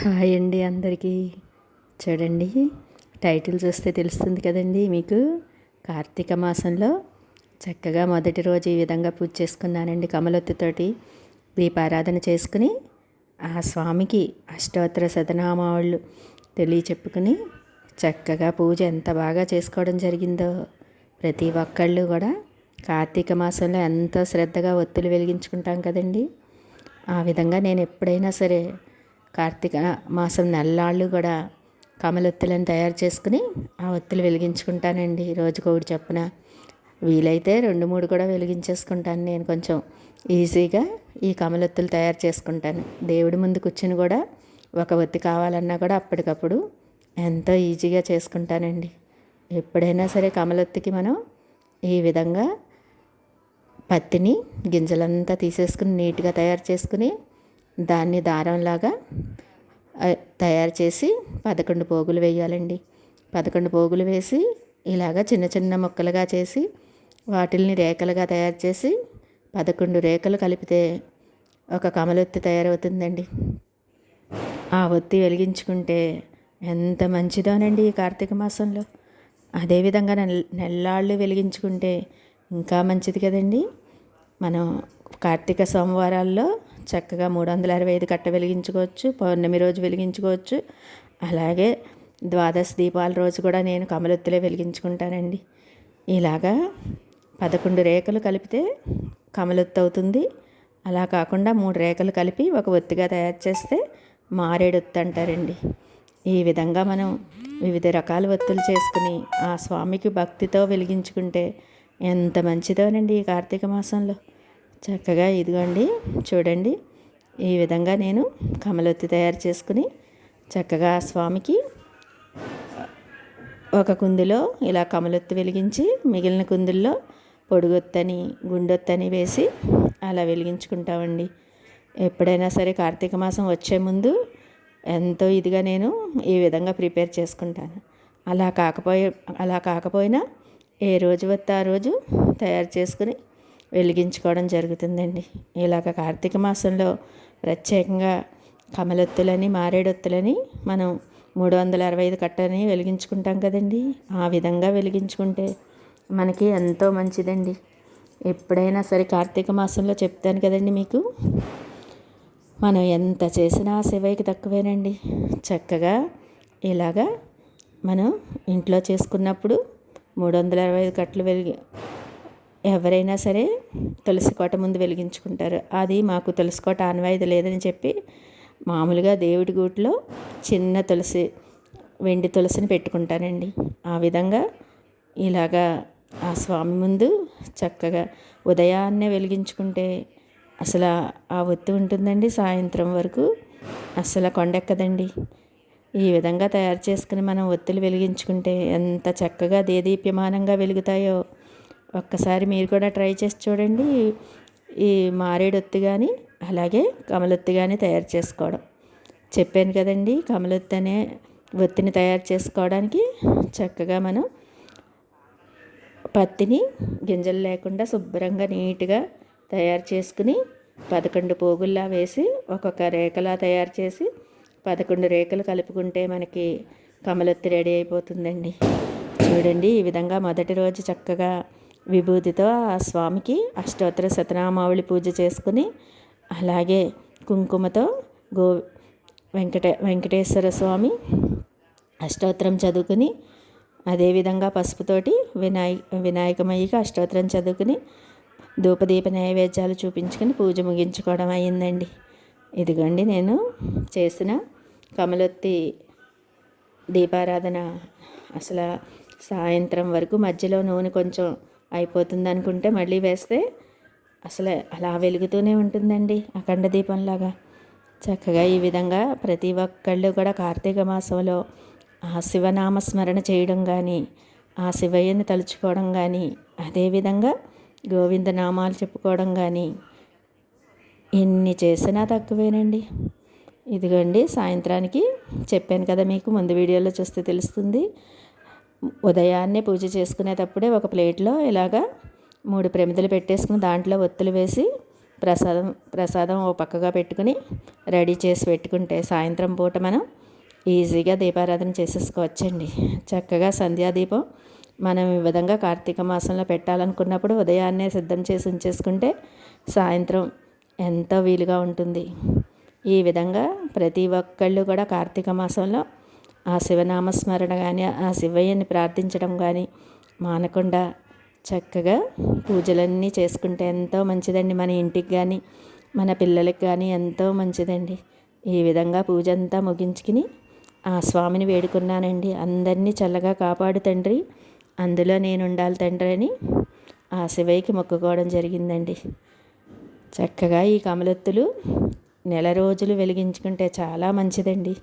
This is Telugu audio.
హాయ్ అండి అందరికీ. చూడండి టైటిల్ చూస్తే తెలుస్తుంది కదండి మీకు. కార్తీక మాసంలో చక్కగా మొదటి రోజు ఈ విధంగా పూజ చేసుకున్నానండి కమలొత్తితోటి. దీపారాధన చేసుకుని ఆ స్వామికి అష్టోత్తర శతనామాళ్ళు తెలియ చెప్పుకుని చక్కగా పూజ ఎంత బాగా చేసుకోవడం జరిగిందో ప్రతి ఒక్కళ్ళు కూడా కార్తీక మాసంలో ఎంతో శ్రద్ధగా ఒత్తులు వెలిగించుకుంటాం కదండి. ఆ విధంగా నేను ఎప్పుడైనా సరే కార్తీక మాసం నెల్లాళ్ళు కూడా కమలొత్తులను తయారు చేసుకుని ఆ ఒత్తులు వెలిగించుకుంటానండి. రోజుకొకటి చొప్పున. వీలైతే రెండు మూడు కూడా వెలిగించేసుకుంటాను నేను కొంచెం ఈజీగా ఈ కమలొత్తులు తయారు చేసుకుంటాను. దేవుడి ముందు కూర్చుని కూడా ఒక ఒత్తి కావాలన్నా కూడా అప్పటికప్పుడు ఎంతో ఈజీగా చేసుకుంటానండి. ఎప్పుడైనా సరే కమలొత్తికి మనం ఈ విధంగా పత్తిని గింజలంతా తీసేసుకుని నీట్గా తయారు చేసుకుని దాన్ని దారంలాగా తయారు చేసి పదకొండు పోగులు వేయాలండి. పదకొండు పోగులు వేసి ఇలాగ చిన్న చిన్న ముక్కలుగా చేసి వాటిల్ని రేఖలుగా తయారు చేసి పదకొండు రేఖలు కలిపితే ఒక కమలొత్తి తయారవుతుందండి. ఆ ఒత్తి వెలిగించుకుంటే ఎంత మంచిదోనండి ఈ కార్తీక మాసంలో. అదేవిధంగా నెల్ నెల్లాళ్ళు వెలిగించుకుంటే ఇంకా మంచిది కదండి. మనం కార్తీక సోమవారాల్లో చక్కగా మూడు వందల అరవై ఐదు కట్ట వెలిగించుకోవచ్చు పౌర్ణమి రోజు వెలిగించుకోవచ్చు. అలాగే ద్వాదశ దీపాల రోజు కూడా నేను కమలొత్తులే వెలిగించుకుంటానండి. ఇలాగా పదకొండు రేఖలు కలిపితే కమలొత్తు అవుతుంది. అలా కాకుండా మూడు రేఖలు కలిపి ఒక ఒత్తిగా తయారు చేస్తే మారేడొత్తు అంటారండి. ఈ విధంగా మనం వివిధ రకాల ఒత్తులు చేసుకుని ఆ స్వామికి భక్తితో వెలిగించుకుంటే ఎంత మంచిదోనండి ఈ కార్తీక మాసంలో. చక్కగా ఇదిగోండి చూడండి. ఈ విధంగా నేను కమలొత్తి తయారు చేసుకుని చక్కగా స్వామికి ఒక కుందిలో ఇలా కమలొత్తి వెలిగించి మిగిలిన కుందుల్లో పొడుగొత్తని గుండొత్తని వేసి అలా వెలిగించుకుంటామండి. ఎప్పుడైనా సరే కార్తీక మాసం వచ్చే ముందు ఎంతో ఇదిగా నేను ఈ విధంగా ప్రిపేర్ చేసుకుంటాను. అలా కాకపోయే అలా కాకపోయినా ఏ రోజు వస్తే ఆ రోజు తయారు చేసుకుని వెలిగించుకోవడం జరుగుతుందండి. ఇలాగ కార్తీక మాసంలో ప్రత్యేకంగా కమలొత్తులని మారేడొత్తులని మనం మూడు వందల అరవై ఐదు కట్టని వెలిగించుకుంటాం కదండి. ఆ విధంగా వెలిగించుకుంటే మనకి ఎంతో మంచిదండి. ఎప్పుడైనా సరే కార్తీక మాసంలో చెప్తాను కదండి మీకు. మనం ఎంత చేసినా శివయ్యకి తక్కువేనండి. చక్కగా ఇలాగా మనం ఇంట్లో చేసుకున్నప్పుడు మూడు వందల అరవై ఐదు కట్టలు వెలిగి ఎవరైనా సరే తులసి కోట ముందు వెలిగించుకుంటారు. అది మాకు తులసి కోట ఆనవాయితీ లేదని చెప్పి మామూలుగా దేవుడి గూట్లో చిన్న తులసి వెండి తులసిని పెట్టుకుంటానండి. ఆ విధంగా ఇలాగా ఆ స్వామి ముందు చక్కగా ఉదయాన్నే వెలిగించుకుంటే అసలు ఆ ఒత్తి ఉంటుందండి సాయంత్రం వరకు. అసలు కొండెక్కదండి ఈ విధంగా తయారు చేసుకుని మనం ఒత్తులు వెలిగించుకుంటే ఎంత చక్కగా దేదీప్యమానంగా వెలుగుతాయో. ఒక్కసారి మీరు కూడా ట్రై చేసి చూడండి. ఈ మారేడొత్తి కానీ అలాగే కమలొత్తి కానీ తయారు చేసుకోవడం. చెప్పాను కదండి కమలొత్తి అనే ఒత్తిని తయారు చేసుకోవడానికి చక్కగా మనం పత్తిని గింజలు లేకుండా శుభ్రంగా నీట్గా తయారు చేసుకుని పదకొండు పోగుల్లా వేసి ఒక్కొక్క రేఖలా తయారు చేసి పదకొండు రేఖలు కలుపుకుంటే మనకి కమలొత్తి రెడీ అయిపోతుందండి. చూడండి ఈ విధంగా మొదటి రోజు చక్కగా విభూతితో ఆ స్వామికి అష్టోత్తర శతనామావళి పూజ చేసుకుని అలాగే కుంకుమతో గో వెంకట వెంకటేశ్వర స్వామి అష్టోత్తరం చదువుకుని అదేవిధంగా పసుపుతోటి వినాయ వినాయకమయ్యకి అష్టోత్తరం చదువుకుని ధూపదీప నైవేద్యాలు చూపించుకొని పూజ ముగించుకోవడం అయ్యిందండి. ఇదిగోండి నేను చేసిన కమలొత్తి దీపారాధన. అసలు సాయంత్రం వరకు మధ్యలో నూనె కొంచెం అయిపోతుంది అనుకుంటే మళ్ళీ వేస్తే అసలు అలా వెలుగుతూనే ఉంటుందండి అఖండ దీపంలాగా. చక్కగా ఈ విధంగా ప్రతి ఒక్కళ్ళు కూడా కార్తీక మాసంలో ఆ శివనామస్మరణ చేయడం కానీ ఆ శివయ్యని తలుచుకోవడం కానీ అదేవిధంగా గోవింద నామాలు చెప్పుకోవడం కానీ ఎన్ని చేసినా తక్కువేనండి. ఇదిగోండి సాయంత్రానికి చెప్పాను కదా మీకు ముందు వీడియోలో చూస్తే తెలుస్తుంది. ఉదయాన్నే పూజ చేసుకునేటప్పుడే ఒక ప్లేట్లో ఇలాగా మూడు ప్రమిదలు పెట్టేసుకుని దాంట్లో ఒత్తులు వేసి ప్రసాదం ప్రసాదం ఓ పక్కగా పెట్టుకుని రెడీ చేసి పెట్టుకుంటే సాయంత్రం పూట మనం ఈజీగా దీపారాధన చేసేసుకోవచ్చండి. చక్కగా సంధ్యాదీపం మనం ఈ విధంగా కార్తీక మాసంలో పెట్టాలనుకున్నప్పుడు ఉదయాన్నే సిద్ధం చేసి ఉంచేసుకుంటే సాయంత్రం ఎంతో వీలుగా ఉంటుంది. ఈ విధంగా ప్రతి ఒక్కళ్ళు కూడా కార్తీక మాసంలో ఆ శివనామస్మరణ కానీ ఆ శివయ్యని ప్రార్థించడం కానీ మానకుండా చక్కగా పూజలన్నీ చేసుకుంటే ఎంతో మంచిదండి. మన ఇంటికి కానీ మన పిల్లలకి కానీ ఎంతో మంచిదండి. ఈ విధంగా పూజ అంతా ముగించుకుని ఆ స్వామిని వేడుకున్నానండి. అందరినీ చల్లగా కాపాడు తండ్రి. అందులో నేను ఉండాలి తండ్రి అని ఆ శివయ్యకి మొక్కుకోవడం జరిగిందండి. చక్కగా ఈ కమలొత్తులు నెల రోజులు వెలిగించుకుంటే చాలా మంచిదండి.